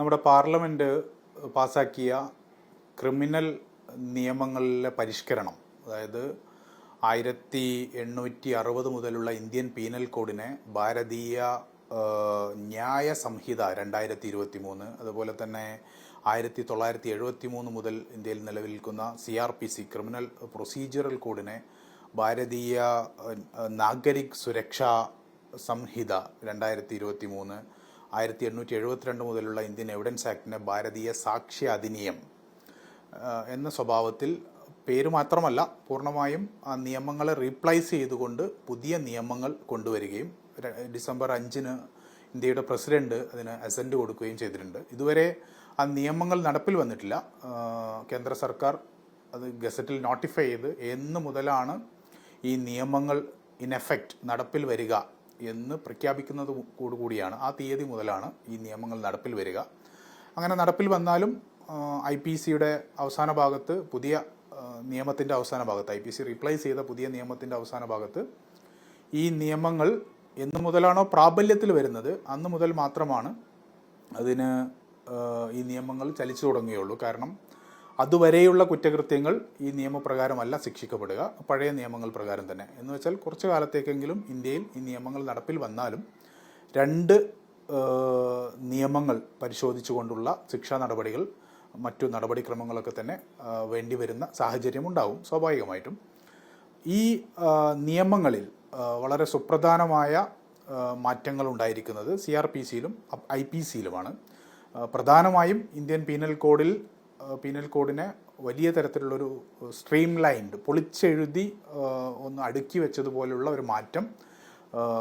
നമ്മുടെ പാർലമെന്റ് പാസാക്കിയ ക്രിമിനൽ നിയമങ്ങളിലെ പരിഷ്കരണം അതായത് ആയിരത്തി എണ്ണൂറ്റി അറുപത് മുതലുള്ള ഇന്ത്യൻ പീനൽ കോഡിനെ ഭാരതീയ ന്യായ സംഹിത രണ്ടായിരത്തി ഇരുപത്തി മൂന്ന് അതുപോലെ തന്നെ ആയിരത്തി തൊള്ളായിരത്തി എഴുപത്തി മൂന്ന് മുതൽ ഇന്ത്യയിൽ നിലനിൽക്കുന്ന നിൽക്കുന്ന C R P C criminal procedural കോഡിനെ Bharatiya Nagarik സുരക്ഷാ സംഹിത രണ്ടായിരത്തി ഇരുപത്തി മൂന്ന് ആയിരത്തി എണ്ണൂറ്റി എഴുപത്തിരണ്ട് മുതലുള്ള ഇന്ത്യൻ എവിഡൻസ് ആക്ടിനെ ഭാരതീയ സാക്ഷ്യ അധിനിയം എന്ന സ്വഭാവത്തിൽ പേര് മാത്രമല്ല പൂർണമായും ആ നിയമങ്ങളെ റീപ്ലേസ് ചെയ്തുകൊണ്ട് പുതിയ നിയമങ്ങൾ കൊണ്ടുവരികയും ഡിസംബർ അഞ്ചിന് ഇന്ത്യയുടെ പ്രസിഡന്റ് അതിന് അസെന്റ് കൊടുക്കുകയും ചെയ്തിട്ടുണ്ട്. ഇതുവരെ ആ നിയമങ്ങൾ നടപ്പിൽ വന്നിട്ടില്ല. കേന്ദ്ര സർക്കാർ അത് ഗസറ്റിൽ നോട്ടിഫൈ ചെയ്ത് എന്ന് മുതലാണ് ഈ നിയമങ്ങൾ ഇൻ എഫക്റ്റ് നടപ്പിൽ വരിക എന്ന് പ്രഖ്യാപിക്കുന്നത് കൂടുകൂടിയാണ് ആ തീയതി മുതലാണ് ഈ നിയമങ്ങൾ നടപ്പിൽ വരിക. അങ്ങനെ നടപ്പിൽ വന്നാലും ഐ പി സിയുടെ അവസാന ഭാഗത്ത് പുതിയ നിയമത്തിന്റെ അവസാന ഭാഗത്ത് ഐ പി സി റീപ്ലേസ് ചെയ്ത പുതിയ നിയമത്തിന്റെ അവസാന ഭാഗത്ത് ഈ നിയമങ്ങൾ എന്ന് മുതലാണോ പ്രാബല്യത്തിൽ വരുന്നത്? അന്ന് മുതൽ മാത്രമാണ് അതിന് ഈ നിയമങ്ങൾ ചലിച്ചു തുടങ്ങുകയുള്ളൂ. കാരണം അതുവരെയുള്ള കുറ്റകൃത്യങ്ങൾ ഈ നിയമപ്രകാരമല്ല ശിക്ഷിക്കപ്പെടുക. പഴയ നിയമങ്ങൾ പ്രകാരം തന്നെ. എന്ന് വെച്ചാൽ കുറച്ച് കാലത്തേക്കെങ്കിലും ഇന്ത്യയിൽ ഈ നിയമങ്ങൾ നടപ്പിൽ വന്നാലും രണ്ട് നിയമങ്ങൾ പരിശോധിച്ചുകൊണ്ടുള്ള ശിക്ഷാ നടപടികൾ മറ്റു നടപടിക്രമങ്ങളൊക്കെ തന്നെ വേണ്ടി വരുന്ന സാഹചര്യം ഉണ്ടാവും സ്വാഭാവികമായിട്ടും. ഈ നിയമങ്ങളിൽ വളരെ സുപ്രധാനമായ മാറ്റങ്ങൾ ഉണ്ടായിരിക്കുന്നത് സി ആർ പി സിയിലും ഐ പി സിയിലുമാണ് പ്രധാനമായും ഇന്ത്യൻ പീനൽ കോഡിൽ പീനൽ കോഡിനെ വലിയ തരത്തിലുള്ളൊരു സ്ട്രീം ലൈൻഡ് പൊളിച്ചെഴുതി ഒന്ന് അടുക്കി വെച്ചതുപോലുള്ള ഒരു മാറ്റം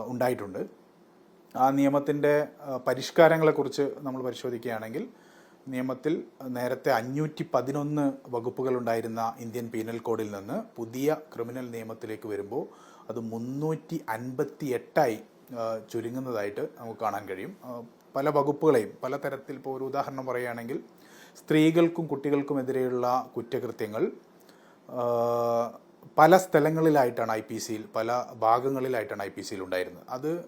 ഉണ്ടായിട്ടുണ്ട്. ആ നിയമത്തിന്റെ പരിഷ്കാരങ്ങളെക്കുറിച്ച് നമ്മൾ പരിശോധിക്കുകയാണെങ്കിൽ നിയമത്തിൽ നേരത്തെ അഞ്ഞൂറ്റി പതിനൊന്ന് വകുപ്പുകളുണ്ടായിരുന്ന ഇന്ത്യൻ പീനൽ കോഡിൽ നിന്ന് പുതിയ ക്രിമിനൽ നിയമത്തിലേക്ക് വരുമ്പോൾ അത് മുന്നൂറ്റി അൻപത്തി എട്ടായി ചുരുങ്ങുന്നതായിട്ട് നമുക്ക് കാണാൻ കഴിയും. പല വകുപ്പുകളെയും പല തരത്തിൽ ഇപ്പോൾ ഒരു ഉദാഹരണം പറയുകയാണെങ്കിൽ സ്ത്രീകൾക്കും കുട്ടികൾക്കുമെതിരെയുള്ള കുറ്റകൃത്യങ്ങൾ പല സ്ഥലങ്ങളിലായിട്ടാണ് ഐ പി സിയിൽ പല ഭാഗങ്ങളിലായിട്ടാണ് ഐ പി സിയിൽ ഉണ്ടായിരുന്നത്. അത്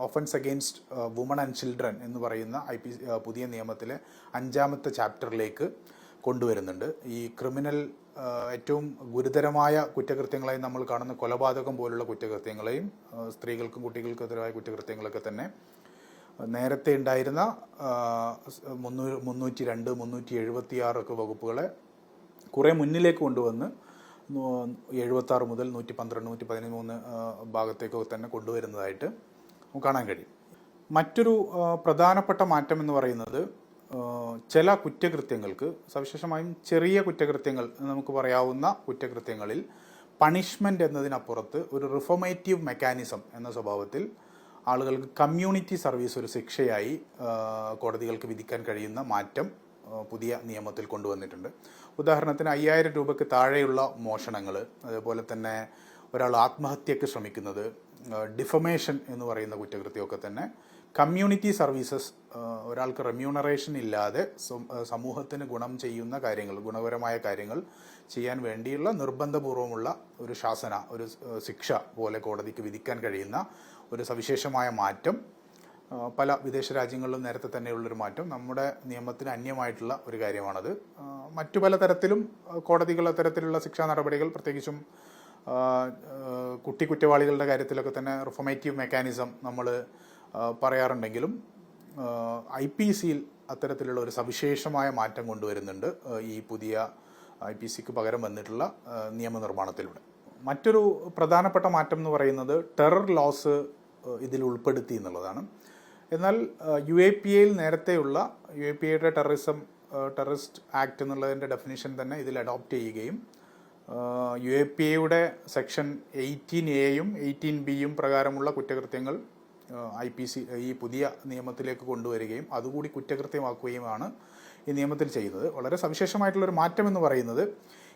offence against women and children എന്ന് പറയുന്ന ഐ പി പുതിയ നിയമത്തിലെ അഞ്ചാമത്തെ ചാപ്റ്ററിലേക്ക് കൊണ്ടുവരുന്നുണ്ട്. ഈ ക്രിമിനൽ ഏറ്റവും ഗുരുതരമായ കുറ്റകൃത്യങ്ങളായി നമ്മൾ കാണുന്ന കൊലപാതകം പോലുള്ള കുറ്റകൃത്യങ്ങളെയും സ്ത്രീകൾക്കും കുട്ടികൾക്കും എതിരായ കുറ്റകൃത്യങ്ങളൊക്കെ തന്നെ നേരത്തെ ഉണ്ടായിരുന്ന മുന്നൂ മുന്നൂറ്റി രണ്ട് മുന്നൂറ്റി എഴുപത്തി ആറൊക്കെ വകുപ്പുകളെ കുറേ മുന്നിലേക്ക് കൊണ്ടുവന്ന് എഴുപത്താറ് മുതൽ നൂറ്റി പന്ത്രണ്ട് നൂറ്റി പതിമൂന്ന് ഭാഗത്തേക്കൊക്കെ തന്നെ കൊണ്ടുവരുന്നതായിട്ട് കാണാൻ കഴിയും. മറ്റൊരു പ്രധാനപ്പെട്ട മാറ്റം എന്ന് പറയുന്നത് ചില കുറ്റകൃത്യങ്ങൾക്ക് സവിശേഷമായും ചെറിയ കുറ്റകൃത്യങ്ങൾ നമുക്ക് പറയാവുന്ന കുറ്റകൃത്യങ്ങളിൽ പണിഷ്മെന്റ് എന്നതിനപ്പുറത്ത് ഒരു റിഫോമേറ്റീവ് മെക്കാനിസം എന്ന സ്വഭാവത്തിൽ ആളുകൾക്ക് കമ്മ്യൂണിറ്റി സർവീസ് ഒരു ശിക്ഷയായി കോടതികൾക്ക് വിധിക്കാൻ കഴിയുന്ന മാറ്റം പുതിയ നിയമത്തിൽ കൊണ്ടുവന്നിട്ടുണ്ട്. ഉദാഹരണത്തിന് അയ്യായിരം രൂപയ്ക്ക് താഴെയുള്ള മോഷണങ്ങൾ അതുപോലെ തന്നെ ഒരാൾ ആത്മഹത്യക്ക് ശ്രമിക്കുന്നത് ഡിഫമേഷൻ എന്ന് പറയുന്ന കുറ്റകൃത്യമൊക്കെ തന്നെ കമ്മ്യൂണിറ്റി സർവീസസ് ഒരാൾക്ക് റെമ്യൂണറേഷൻ ഇല്ലാതെ സമൂഹത്തിന് ഗുണം ചെയ്യുന്ന കാര്യങ്ങൾ ഗുണപരമായ കാര്യങ്ങൾ ചെയ്യാൻ വേണ്ടിയുള്ള നിർബന്ധപൂർവമുള്ള ഒരു ശാസന ഒരു ശിക്ഷ പോലെ കോടതിക്ക് വിധിക്കാൻ കഴിയുന്ന ഒരു സവിശേഷമായ മാറ്റം പല വിദേശ രാജ്യങ്ങളിലും നേരത്തെ തന്നെയുള്ളൊരു മാറ്റം. നമ്മുടെ നിയമത്തിന് അന്യമായിട്ടുള്ള ഒരു കാര്യമാണത്. മറ്റു പല തരത്തിലും കോടതികൾ അത്തരത്തിലുള്ള ശിക്ഷാ നടപടികൾ പ്രത്യേകിച്ചും കുട്ടി കുറ്റവാളികളുടെ കാര്യത്തിലൊക്കെ തന്നെ റിഫോമേറ്റീവ് മെക്കാനിസം നമ്മൾ പറയാറുണ്ടെങ്കിലും ഐ പി സിയിൽ അത്തരത്തിലുള്ള ഒരു സവിശേഷമായ മാറ്റം കൊണ്ടുവരുന്നുണ്ട് ഈ പുതിയ ഐ പി സിക്ക് പകരം വന്നിട്ടുള്ള നിയമനിർമ്മാണത്തിലൂടെ. മറ്റൊരു പ്രധാനപ്പെട്ട മാറ്റം എന്ന് പറയുന്നത് ടെറർ ലോസ് ഇതിൽ ഉൾപ്പെടുത്തി എന്നുള്ളതാണ്. എന്നാൽ യു എ പി എയിൽ നേരത്തെയുള്ള യു എ പി എയുടെ ടെററിസം ടെററിസ്റ്റ് ആക്ട് എന്നുള്ളതിന്റെ ഡെഫിനിഷൻ തന്നെ ഇതിൽ അഡോപ്റ്റ് ചെയ്യുകയും യു എ പി എയുടെ സെക്ഷൻ എയ്റ്റീൻ എയും എയ്റ്റീൻ ബിയും പ്രകാരമുള്ള കുറ്റകൃത്യങ്ങൾ ഐ പി സി ഈ പുതിയ നിയമത്തിലേക്ക് കൊണ്ടുവരികയും അതുകൂടി കുറ്റകൃത്യമാക്കുകയുമാണ് ഈ നിയമത്തിൽ ചെയ്യുന്നത്. വളരെ സവിശേഷമായിട്ടുള്ളൊരു മാറ്റം എന്ന് പറയുന്നത്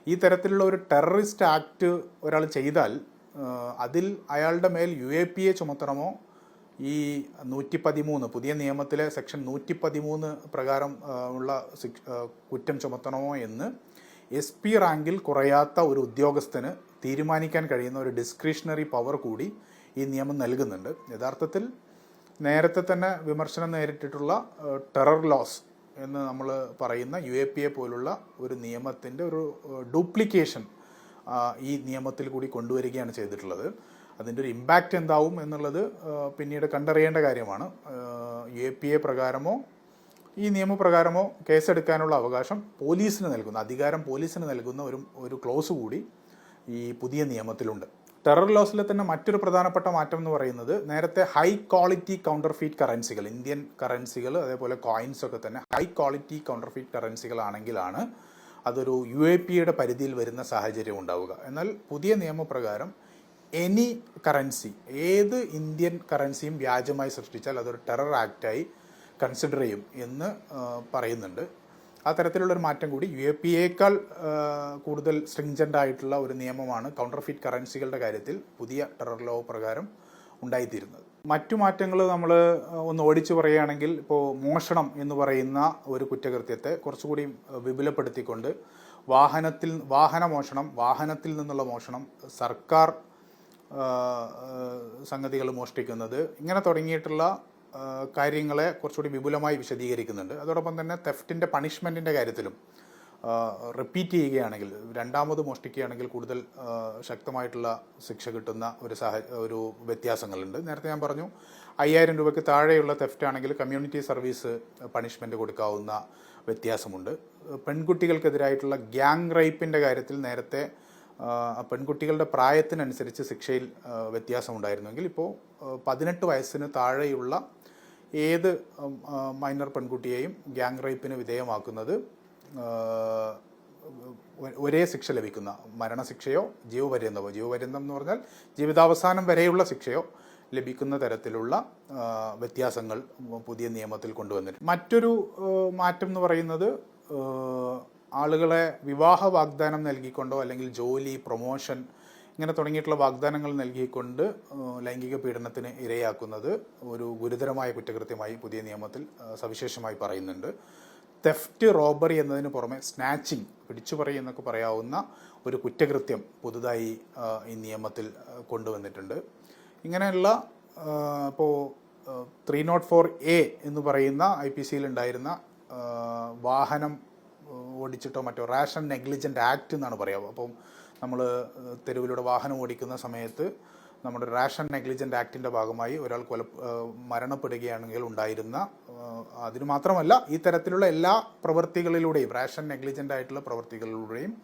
ഈ തരത്തിലുള്ള ഒരു ടെററിസ്റ്റ് ആക്ട് ഒരാൾ ചെയ്താൽ അതിൽ അയാളുടെ മേൽ യു എ പി എ ചുമത്തണമോ? ഈ നൂറ്റി പതിമൂന്ന് പുതിയ നിയമത്തിലെ സെക്ഷൻ നൂറ്റി പതിമൂന്ന് പ്രകാരം ഉള്ള കുറ്റം ചുമത്തണമോ എന്ന് എസ് പി റാങ്കിൽ കുറയാത്ത ഒരു ഉദ്യോഗസ്ഥന് തീരുമാനിക്കാൻ കഴിയുന്ന ഒരു ഡിസ്ക്രിഷണറി പവർ കൂടി ഈ നിയമം നൽകുന്നുണ്ട്. യഥാർത്ഥത്തിൽ നേരത്തെ തന്നെ വിമർശനം നേരിട്ടിട്ടുള്ള ടെറർ ലോസ് എന്ന് നമ്മൾ പറയുന്ന യു എ പി എ പോലുള്ള ഒരു നിയമത്തിന്റെ ഒരു ഡ്യൂപ്ലിക്കേഷൻ ഈ നിയമത്തിൽ കൂടി കൊണ്ടുവരികയാണ് ചെയ്തിട്ടുള്ളത്. അതിന്റെ ഒരു ഇമ്പാക്റ്റ് എന്താവും എന്നുള്ളത് പിന്നീട് കണ്ടറിയേണ്ട കാര്യമാണ്. എ പി എ പ്രകാരമോ ഈ നിയമപ്രകാരമോ കേസെടുക്കാനുള്ള അവകാശം പോലീസിന് നൽകുന്ന. അധികാരം പോലീസിന് നൽകുന്ന ഒരു ഒരു ക്ലോസ് കൂടി ഈ പുതിയ നിയമത്തിലുണ്ട്. ടെറർ ലോസിലെ തന്നെ മറ്റൊരു പ്രധാനപ്പെട്ട മാറ്റം എന്ന് പറയുന്നത് നേരത്തെ ഹൈ ക്വാളിറ്റി കൗണ്ടർഫീറ്റ് കറൻസികൾ ഇന്ത്യൻ കറൻസികൾ അതേപോലെ കോയിൻസ് ഒക്കെ തന്നെ ഹൈ ക്വാളിറ്റി കൗണ്ടർഫീറ്റ് ഫീറ്റ് ആണെങ്കിലാണ് അതൊരു യു എ പിയുടെ പരിധിയിൽ വരുന്ന സാഹചര്യം ഉണ്ടാവുക. എന്നാൽ പുതിയ നിയമപ്രകാരം എനി കറൻസി ഏത് ഇന്ത്യൻ കറൻസിയും വ്യാജമായി സൃഷ്ടിച്ചാൽ അതൊരു ടെറർ ആക്റ്റായി കൺസിഡർ ചെയ്യും എന്ന് പറയുന്നുണ്ട്. ആ തരത്തിലുള്ളൊരു മാറ്റം കൂടി യു എ പി എക്കാൾ കൂടുതൽ സ്ട്രിഞ്ചന്റ് ആയിട്ടുള്ള ഒരു നിയമമാണ് കൗണ്ടർ ഫിറ്റ് കറൻസികളുടെ കാര്യത്തിൽ പുതിയ ടെറർ ലോ പ്രകാരം ഉണ്ടായിത്തീരുന്നത്. മറ്റു മാറ്റങ്ങൾ നമ്മൾ ഒന്ന് ഓടിച്ചു പറയുകയാണെങ്കിൽ ഇപ്പോൾ മോഷണം എന്ന് പറയുന്ന ഒരു കുറ്റകൃത്യത്തെ കുറച്ചുകൂടി വിപുലപ്പെടുത്തിക്കൊണ്ട് വാഹനത്തിൽ വാഹന മോഷണം വാഹനത്തിൽ നിന്നുള്ള മോഷണം സർക്കാർ സംഗതികൾ മോഷ്ടിക്കുന്നത് ഇങ്ങനെ തുടങ്ങിയിട്ടുള്ള കാര്യങ്ങളെ കുറച്ചുകൂടി വിപുലമായി വിശദീകരിക്കുന്നുണ്ട്. അതോടൊപ്പം തന്നെ തെഫ്റ്റിന്റെ പണിഷ്മെന്റിന്റെ കാര്യത്തിലും റിപ്പീറ്റ് ചെയ്യുകയാണെങ്കിൽ രണ്ടാമത് മോഷ്ടിക്കുകയാണെങ്കിൽ കൂടുതൽ ശക്തമായിട്ടുള്ള ശിക്ഷ കിട്ടുന്ന ഒരു സാഹ ഒരു വ്യത്യാസങ്ങളുണ്ട്. നേരത്തെ ഞാൻ പറഞ്ഞു അയ്യായിരം രൂപയ്ക്ക് താഴെയുള്ള തെഫ്റ്റ് ആണെങ്കിൽ കമ്മ്യൂണിറ്റി സർവീസ് പണിഷ്മെന്റ് കൊടുക്കാവുന്ന വ്യത്യാസമുണ്ട്. പെൺകുട്ടികൾക്കെതിരായിട്ടുള്ള ഗ്യാങ് റേപ്പിന്റെ കാര്യത്തിൽ നേരത്തെ പെൺകുട്ടികളുടെ പ്രായത്തിനനുസരിച്ച് ശിക്ഷയിൽ വ്യത്യാസമുണ്ടായിരുന്നെങ്കിൽ ഇപ്പോൾ പതിനെട്ട് വയസ്സിന് താഴെയുള്ള ഏത് മൈനർ പെൺകുട്ടിയെയും ഗ്യാങ് റേപ്പിന് വിധേയമാക്കുന്നത് ഒരേ ശിക്ഷ ലഭിക്കുന്ന മരണശിക്ഷയോ ജീവപര്യന്തമോ ജീവപര്യന്തം എന്ന് പറഞ്ഞാൽ ജീവിതാവസാനം വരെയുള്ള ശിക്ഷയോ ലഭിക്കുന്ന തരത്തിലുള്ള വ്യത്യാസങ്ങൾ പുതിയ നിയമത്തിൽ കൊണ്ടുവന്നിട്ടുണ്ട്. മറ്റൊരു മാറ്റം എന്ന് പറയുന്നത് ആളുകളെ വിവാഹ വാഗ്ദാനം നൽകിക്കൊണ്ടോ അല്ലെങ്കിൽ ജോലി പ്രൊമോഷൻ ഇങ്ങനെ തുടങ്ങിയിട്ടുള്ള വാഗ്ദാനങ്ങൾ നൽകിക്കൊണ്ട് ലൈംഗിക പീഡനത്തിന് ഇരയാക്കുന്നത് ഒരു ഗുരുതരമായ കുറ്റകൃത്യമായി പുതിയ നിയമത്തിൽ സവിശേഷമായി പറയുന്നുണ്ട്. തെഫ്റ്റ് റോബറി എന്നതിന് പുറമെ സ്നാച്ചിങ് പിടിച്ചുപറി എന്നൊക്കെ പറയാവുന്ന ഒരു കുറ്റകൃത്യം പുതുതായി ഈ നിയമത്തിൽ കൊണ്ടുവന്നിട്ടുണ്ട്. ഇങ്ങനെയുള്ള ഇപ്പോൾ ത്രീ നോട്ട് ഫോർ എ എന്ന് പറയുന്ന ഐ പി സിയിൽ ഉണ്ടായിരുന്ന വാഹനം ഓടിച്ചിട്ടോ മറ്റോ റാഷൻ നെഗ്ലിജന്റ് ആക്ട് എന്നാണ് പറയുക അപ്പം നമ്മൾ തെരുവിലൂടെ വാഹനം ഓടിക്കുന്ന സമയത്ത് നമ്മുടെ റാഷൻ നെഗ്ലിജന്റ് ആക്ടിന്റെ ഭാഗമായി ഒരാൾ കൊല മരണപ്പെടുകയാണെങ്കിൽ ഉണ്ടായിരുന്ന അതിന് മാത്രമല്ല ഈ തരത്തിലുള്ള എല്ലാ പ്രവൃത്തികളിലൂടെയും റാഷൻ നെഗ്ലിജന്റ് ആയിട്ടുള്ള പ്രവൃത്തികളിലൂടെയും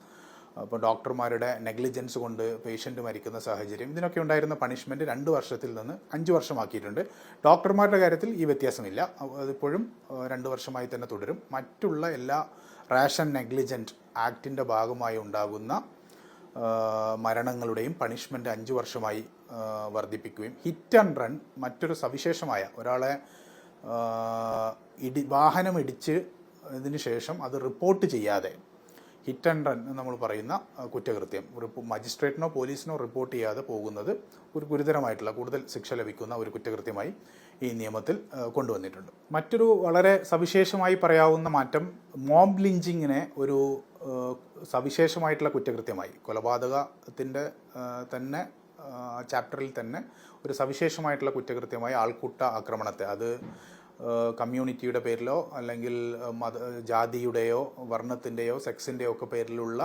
ഇപ്പോൾ ഡോക്ടർമാരുടെ നെഗ്ലിജൻസ് കൊണ്ട് പേഷ്യന്റ് മരിക്കുന്ന സാഹചര്യം ഇതിനൊക്കെ ഉണ്ടായിരുന്ന പണിഷ്മെന്റ് രണ്ട് വർഷത്തിൽ നിന്ന് അഞ്ച് വർഷമാക്കിയിട്ടുണ്ട്. ഡോക്ടർമാരുടെ കാര്യത്തിൽ ഈ വ്യത്യാസമില്ല. അതിപ്പോഴും രണ്ട് വർഷമായി തന്നെ തുടരും. മറ്റുള്ള എല്ലാ റാഷൻ നെഗ്ലിജന്റ് ആക്ടിന്റെ ഭാഗമായി ഉണ്ടാകുന്ന മരണങ്ങളുടെയും പണിഷ്മെന്റ് അഞ്ച് വർഷമായി വർദ്ധിപ്പിക്കുകയും ഹിറ്റ് ആൻഡ് റൺ മറ്റൊരു സവിശേഷമായ ഒരാളെ ഇടി വാഹനം ഇടിച്ച് ഇതിന് ശേഷം അത് റിപ്പോർട്ട് ചെയ്യാതെ ഹിറ്റ് ആൻഡ് റൺ എന്ന് നമ്മൾ പറയുന്ന കുറ്റകൃത്യം. മജിസ്ട്രേറ്റിനോ പോലീസിനോ റിപ്പോർട്ട് ചെയ്യാതെ പോകുന്നത് ഒരു ഗുരുതരമായിട്ടുള്ള കൂടുതൽ ശിക്ഷ ലഭിക്കുന്ന ഒരു കുറ്റകൃത്യമായി ഈ നിയമത്തിൽ കൊണ്ടുവന്നിട്ടുണ്ട്. മറ്റൊരു വളരെ സവിശേഷമായി പറയാവുന്ന മാറ്റം മോബ് ലിഞ്ചിങ്ങിനെ ഒരു സവിശേഷമായിട്ടുള്ള കുറ്റകൃത്യമായി കൊലപാതകത്തിന്റെ തന്നെ ചാപ്റ്ററിൽ തന്നെ ഒരു സവിശേഷമായിട്ടുള്ള കുറ്റകൃത്യമായി ആൾക്കൂട്ട ആക്രമണത്തെ. അത് കമ്മ്യൂണിറ്റിയുടെ പേരിലോ അല്ലെങ്കിൽ മത ജാതിയുടെയോ വർണത്തിന്റെയോ സെക്സിന്റെയോ ഒക്കെ പേരിലുള്ള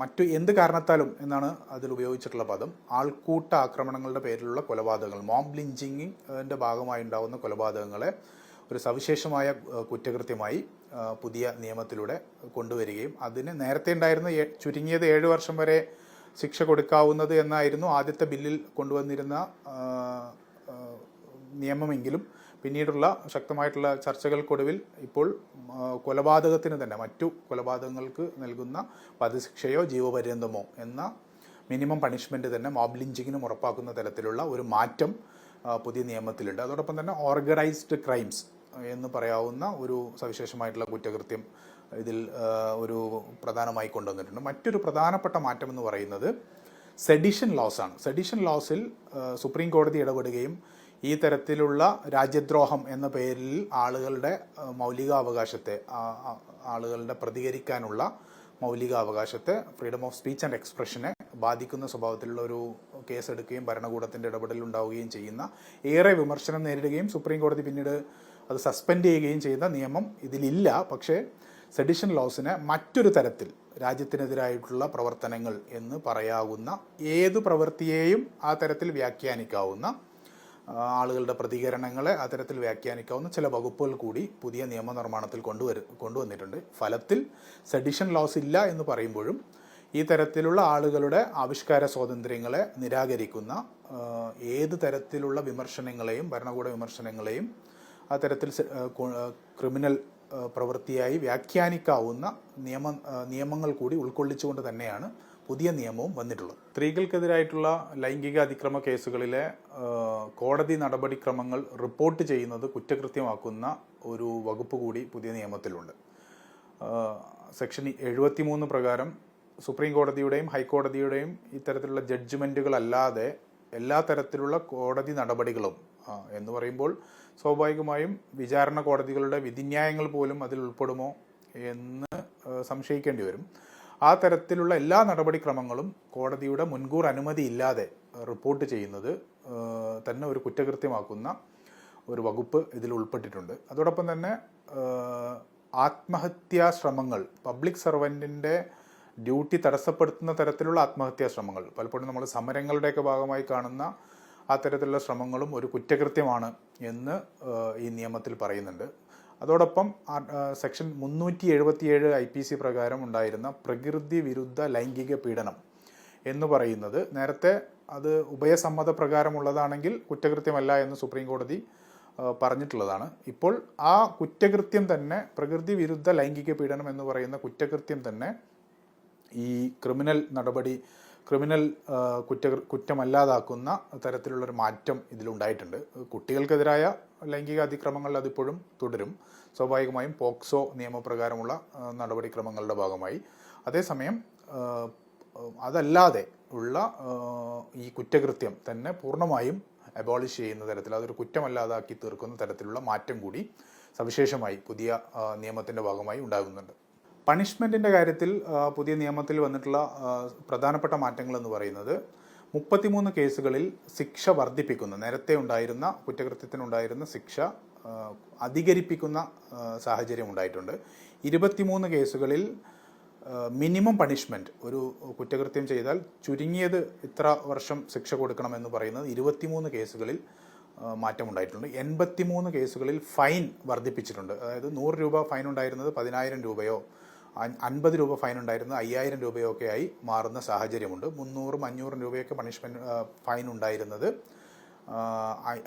മറ്റു എന്ത് കാരണത്താലും എന്നാണ് അതിൽ ഉപയോഗിച്ചിട്ടുള്ള പദം ആൾക്കൂട്ട ആക്രമണങ്ങളുടെ പേരിലുള്ള കൊലപാതകങ്ങൾ മോബ് ലിഞ്ചിങ്ങിന്റെ ഭാഗമായി ഉണ്ടാകുന്ന കൊലപാതകങ്ങളെ ഒരു സവിശേഷമായ കുറ്റകൃത്യമായി പുതിയ നിയമത്തിലൂടെ കൊണ്ടുവരികയും അതിന് നേരത്തെ ഉണ്ടായിരുന്ന ചുരുങ്ങിയത് ഏഴ് വർഷം വരെ ശിക്ഷ കൊടുക്കാവുന്നത് എന്നായിരുന്നു ആദ്യത്തെ ബില്ലിൽ കൊണ്ടുവന്നിരുന്ന നിയമമെങ്കിലും. പിന്നീടുള്ള ശക്തമായിട്ടുള്ള ചർച്ചകൾക്കൊടുവിൽ ഇപ്പോൾ കൊലപാതകത്തിന് തന്നെ മറ്റു കൊലപാതകങ്ങൾക്ക് നൽകുന്ന വധശിക്ഷയോ ജീവപര്യന്തമോ എന്ന മിനിമം പണിഷ്മെന്റ് തന്നെ മോബ് ലിഞ്ചിങ്ങിനും ഉറപ്പാക്കുന്ന തരത്തിലുള്ള ഒരു മാറ്റം പുതിയ നിയമത്തിലുണ്ട്. അതോടൊപ്പം തന്നെ ഓർഗനൈസ്ഡ് ക്രൈംസ് എന്ന് പറയാവുന്ന ഒരു സവിശേഷമായിട്ടുള്ള കുറ്റകൃത്യം ഇതിൽ ഒരു പ്രധാനമായി കൊണ്ടുവന്നിട്ടുണ്ട്. മറ്റൊരു പ്രധാനപ്പെട്ട മാറ്റം എന്ന് പറയുന്നത് സെഡിഷൻ ലോസ് ആണ്. സെഡിഷൻ ലോസിൽ സുപ്രീം കോടതി ഇടപെടുകയും ഈ തരത്തിലുള്ള രാജ്യദ്രോഹം എന്ന പേരിൽ ആളുകളുടെ മൗലികാവകാശത്തെ ആളുകളുടെ പ്രതികരിക്കാനുള്ള മൗലികാവകാശത്തെ ഫ്രീഡം ഓഫ് സ്പീച്ച് ആൻഡ് എക്സ്പ്രഷനെ ബാധിക്കുന്ന സ്വഭാവത്തിലുള്ള ഒരു കേസ് എടുക്കുകയും ഭരണകൂടത്തിന്റെ ഇടപെടൽ ഉണ്ടാവുകയും ചെയ്യുന്ന ഏറെ വിമർശനം നേരിടുകയും സുപ്രീം കോടതി പിന്നീട് അത് സസ്പെൻഡ് ചെയ്യുകയും ചെയ്ത നിയമം ഇതിലില്ല. പക്ഷേ സെഡിഷൻ ലോസിനെ മറ്റൊരു തരത്തിൽ രാജ്യത്തിനെതിരായിട്ടുള്ള പ്രവർത്തനങ്ങൾ എന്ന് പറയാവുന്ന ഏത് പ്രവൃത്തിയെയും ആ തരത്തിൽ വ്യാഖ്യാനിക്കാവുന്ന ആളുകളുടെ പ്രതികരണങ്ങളെ ആ തരത്തിൽ വ്യാഖ്യാനിക്കാവുന്ന ചില വകുപ്പുകൾ കൂടി പുതിയ നിയമനിർമ്മാണത്തിൽ കൊണ്ടുവരു കൊണ്ടുവന്നിട്ടുണ്ട്. ഫലത്തിൽ സെഡിഷൻ ലോസ് ഇല്ല എന്ന് പറയുമ്പോഴും ഈ തരത്തിലുള്ള ആളുകളുടെ ആവിഷ്കാര സ്വാതന്ത്ര്യങ്ങളെ നിരാകരിക്കുന്ന ഏത് തരത്തിലുള്ള വിമർശനങ്ങളെയും ഭരണകൂട വിമർശനങ്ങളെയും ആ തരത്തിൽ സെ- ആ, കു- ആ, ക്രിമിനൽ പ്രവൃത്തിയായി വ്യാഖ്യാനിക്കാവുന്ന നിയമ നിയമങ്ങൾ കൂടി ഉൾക്കൊള്ളിച്ചുകൊണ്ട് തന്നെയാണ് പുതിയ നിയമവും വന്നിട്ടുള്ളത്. സ്ത്രീകൾക്കെതിരായിട്ടുള്ള ലൈംഗിക അതിക്രമ കേസുകളിലെ കോടതി നടപടിക്രമങ്ങൾ റിപ്പോർട്ട് ചെയ്യുന്നത് കുറ്റകൃത്യമാക്കുന്ന ഒരു വകുപ്പ് കൂടി പുതിയ നിയമത്തിലുണ്ട്. സെക്ഷൻ എഴുപത്തിമൂന്ന് പ്രകാരം സുപ്രീം കോടതിയുടെയും ഹൈക്കോടതിയുടെയും ഇത്തരത്തിലുള്ള ജഡ്ജ്മെന്റുകളല്ലാതെ എല്ലാ തരത്തിലുള്ള കോടതി നടപടികളും എന്ന് പറയുമ്പോൾ സ്വാഭാവികമായും വിചാരണ കോടതികളുടെ വിധിന്യായങ്ങൾ പോലും അതിൽ ഉൾപ്പെടുമോ എന്ന് സംശയിക്കേണ്ടി വരും. ആ തരത്തിലുള്ള എല്ലാ നടപടിക്രമങ്ങളും കോടതിയുടെ മുൻകൂർ അനുമതി ഇല്ലാതെ റിപ്പോർട്ട് ചെയ്യുന്നത് തന്നെ ഒരു കുറ്റകൃത്യമാക്കുന്ന ഒരു വകുപ്പ് ഇതിൽ ഉൾപ്പെട്ടിട്ടുണ്ട്. അതോടൊപ്പം തന്നെ ആത്മഹത്യാ ശ്രമങ്ങൾ പബ്ലിക് സർവന്റിന്റെ ഡ്യൂട്ടി തടസ്സപ്പെടുത്തുന്ന തരത്തിലുള്ള ആത്മഹത്യാ ശ്രമങ്ങൾ പലപ്പോഴും നമ്മൾ സമരങ്ങളുടെയൊക്കെ ഭാഗമായി കാണുന്ന ആ തരത്തിലുള്ള ശ്രമങ്ങളും ഒരു കുറ്റകൃത്യമാണ് എന്ന് ഈ നിയമത്തിൽ പറയുന്നുണ്ട്. അതോടൊപ്പം സെക്ഷൻ മുന്നൂറ്റി എഴുപത്തിയേഴ് ഐ പി സി പ്രകാരം ഉണ്ടായിരുന്ന പ്രകൃതി വിരുദ്ധ ലൈംഗിക പീഡനം എന്ന് പറയുന്നത് നേരത്തെ അത് ഉഭയസമ്മത പ്രകാരമുള്ളതാണെങ്കിൽ കുറ്റകൃത്യമല്ല എന്ന് സുപ്രീം കോടതി പറഞ്ഞിട്ടുള്ളതാണ്. ഇപ്പോൾ ആ കുറ്റകൃത്യം തന്നെ പ്രകൃതി വിരുദ്ധ ലൈംഗിക പീഡനം എന്ന് പറയുന്ന കുറ്റകൃത്യം തന്നെ ഈ ക്രിമിനൽ നടപടി ക്രിമിനൽ കുറ്റ കുറ്റമല്ലാതാക്കുന്ന തരത്തിലുള്ളൊരു മാറ്റം ഇതിലുണ്ടായിട്ടുണ്ട്. കുട്ടികൾക്കെതിരായ ലൈംഗിക അതിക്രമങ്ങൾ അതിപ്പോഴും തുടരും. സ്വാഭാവികമായും പോക്സോ നിയമപ്രകാരമുള്ള നടപടിക്രമങ്ങളുടെ ഭാഗമായി. അതേസമയം അതല്ലാതെ ഉള്ള ഈ കുറ്റകൃത്യം തന്നെ പൂർണമായും അബോളിഷ് ചെയ്യുന്ന തരത്തിൽ അതൊരു കുറ്റമല്ലാതാക്കി തീർക്കുന്ന തരത്തിലുള്ള മാറ്റം കൂടി സവിശേഷമായി പുതിയ നിയമത്തിന്റെ ഭാഗമായി ഉണ്ടാകുന്നുണ്ട്. പണിഷ്മെന്റിന്റെ കാര്യത്തിൽ പുതിയ നിയമത്തിൽ വന്നിട്ടുള്ള പ്രധാനപ്പെട്ട മാറ്റങ്ങൾ എന്ന് പറയുന്നത് മുപ്പത്തിമൂന്ന് കേസുകളിൽ ശിക്ഷ വർദ്ധിപ്പിക്കുന്ന. നേരത്തെ ഉണ്ടായിരുന്ന കുറ്റകൃത്യത്തിനുണ്ടായിരുന്ന ശിക്ഷ അധികരിപ്പിക്കുന്ന സാഹചര്യം ഉണ്ടായിട്ടുണ്ട്. ഇരുപത്തിമൂന്ന് കേസുകളിൽ മിനിമം പണിഷ്മെന്റ് ഒരു കുറ്റകൃത്യം ചെയ്താൽ ചുരുങ്ങിയത് ഇത്ര വർഷം ശിക്ഷ കൊടുക്കണമെന്ന് പറയുന്നത് ഇരുപത്തിമൂന്ന് കേസുകളിൽ മാറ്റം മാറ്റമുണ്ടായിട്ടുണ്ട് എൺപത്തിമൂന്ന് കേസുകളിൽ ഫൈൻ വർദ്ധിപ്പിച്ചിട്ടുണ്ട്. അതായത് നൂറ് രൂപ ഫൈൻ ഉണ്ടായിരുന്നത് പതിനായിരം രൂപയോ അൻപത് രൂപ ഫൈൻ ഉണ്ടായിരുന്നത് അയ്യായിരം രൂപയൊക്കെ ആയി മാറുന്ന സാഹചര്യമുണ്ട്. മുന്നൂറും അഞ്ഞൂറും രൂപയൊക്കെ പണിഷ്മെന്റ് ഫൈൻ ഉണ്ടായിരുന്നത്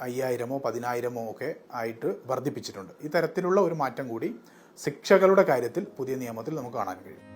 അയ്യായിരമോ പതിനായിരമോ ഒക്കെ ആയിട്ട് വർദ്ധിപ്പിച്ചിട്ടുണ്ട്. ഇത്തരത്തിലുള്ള തരത്തിലുള്ള ഒരു മാറ്റം കൂടി ശിക്ഷകളുടെ കാര്യത്തിൽ പുതിയ നിയമത്തിൽ നമുക്ക് കാണാൻ കഴിയും.